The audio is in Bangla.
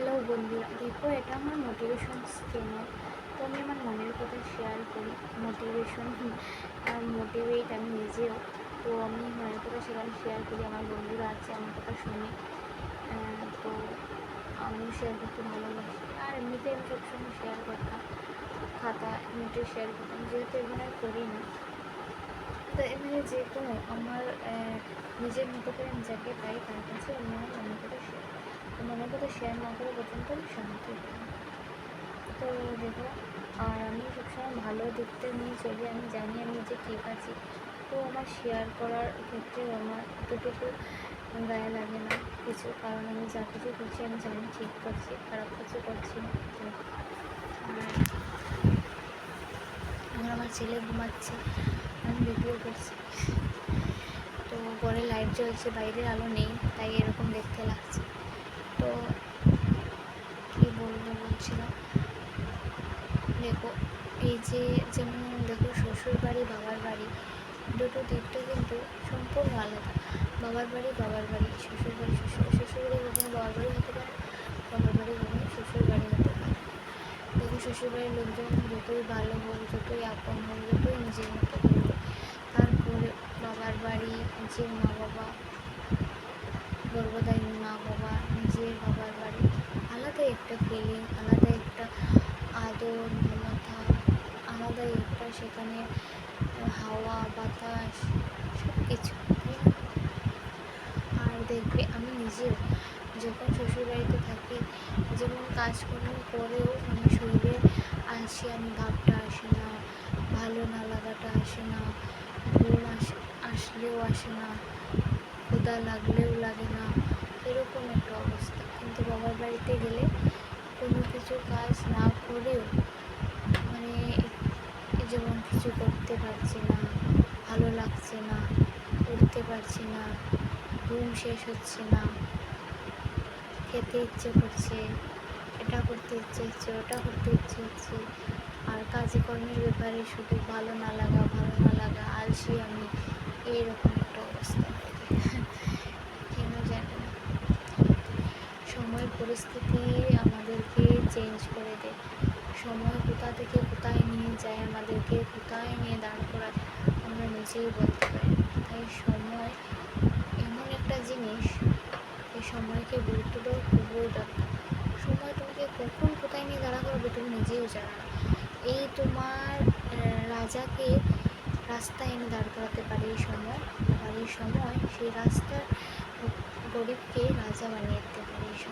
হ্যালো বন্ধুরা, দেখো এটা আমার মোটিভেশন চ্যানেল তো আমি আমার মনের কথা শেয়ার করি মোটিভেশন আর মোটিভেট আমি নিজেও। তো আমি মনের কথা সেখানে শেয়ার করি, আমার বন্ধুরা আছে, আমার কথা শুনে। তো আমিও শেয়ার করতে ভালোবাসি। আর এমনিতে আমি সবসময় শেয়ার করতাম, খাতা নোটে শেয়ার করতাম, যেহেতু এখানে করি না তো এমনি যে কোনো আমার নিজের মতো করে আমি যাকে পাই তার কাছে আমি আমার মনের কথা শেয়ার মনের কথা শেয়ার না করে পর্যন্ত শান্তি তো দেখো, আর আমি সবসময় ভালো দিকটা নিয়ে চলি, আমি জানি আমি যে ঠিক আছি। তো আমার শেয়ার করার ক্ষেত্রে আমার এতটুকু গায়ে লাগে না কিছু, কারণ আমি যা কিছু করছি আমি জানি ঠিক করছি, খারাপ কিছু করছি না। আমার ছেলে ঘুমাচ্ছে, আমি ভিডিও করছি। তো ঘরে লাইট জ্বলছে বাইরের আলো নেই, তাই এরকম দেখতে লাগছে। তো কী বলব বলছিলাম? দেখো, এই যে যেমন দেখো শ্বশুর বাড়ি, বাবার বাড়ি, দুটো দিকটা কিন্তু সম্পূর্ণ আলাদা। বাবার বাড়ি বাবার বাড়ি, শ্বশুর বাড়ি, শ্বশুর শ্বশুর বাড়ি কখনো বাবার বাড়ি হতে পারে, বাবার বাড়ি কখনো শ্বশুর বাড়ি হতে পারে। দেখো শ্বশুর বাড়ির লোকজন যতই ভালো হোক, যতই আপন হোক, যতই নিজের মতো করবে তারপরে বাবার বাড়ি নিজের মা বাবা গর্ভদায়ী মা বাবা, নিজের বাবার বাড়ি আলাদা একটা ফিলিং আলাদা একটা আদর, মমতা, আলাদা একটা সেখানে হাওয়া, বাতাস সব কিছু আর দেখবে আমি নিজেও যখন শ্বশুরবাড়িতে থাকি, যেমন কাজকর্ম করেও মানে শরীরে আসে আমি, ভাবটা আসে না, ভালো না লাগাটা আসে না, ঘুম আসে, আসলেও আসে না ক্ষুধা লাগলেও লাগে না, এরকম একটা অবস্থা। কিন্তু বাবার বাড়িতে গেলে কোনো কিছু কাজ না করেও মানে যেমন কিছু করতে পারছি না, ভালো লাগছে না, উঠতে পারছি না, ঘুম শেষ হচ্ছে না, খেতে ইচ্ছে করছে, এটা করতে ইচ্ছে হচ্ছে, ওটা করতে ইচ্ছে হচ্ছে। আর কাজে কর্মের ব্যাপারে শুধু ভালো না লাগা, ভালো না লাগা, আলসি আমি, এইরকম একটা অবস্থা হয়ে যায়। কেন জানি না সময় পরিস্থিতি আমাদেরকে চেঞ্জ করে দেয়। সময় কোথা থেকে কোথায় নিয়ে যায় আমাদেরকে কোথায় নিয়ে দাঁড় করায়, আমরা নিজেই বলতে পারি তাই সময় এমন একটা জিনিস এই সময়কে গুরুত্ব দেওয়া খুবই দরকার। সময় তোমাকে কখন কোথায় নিয়ে দাঁড়া করবে তুমি নিজেও জানো না। এই তোমার রাজাকে রাস্তায় এনে দাঁড় করাতে পারে এই সময়, আর এই সময় সেই রাস্তার গরিবকে রাজা বানিয়ে দিতে পারে এই সময়।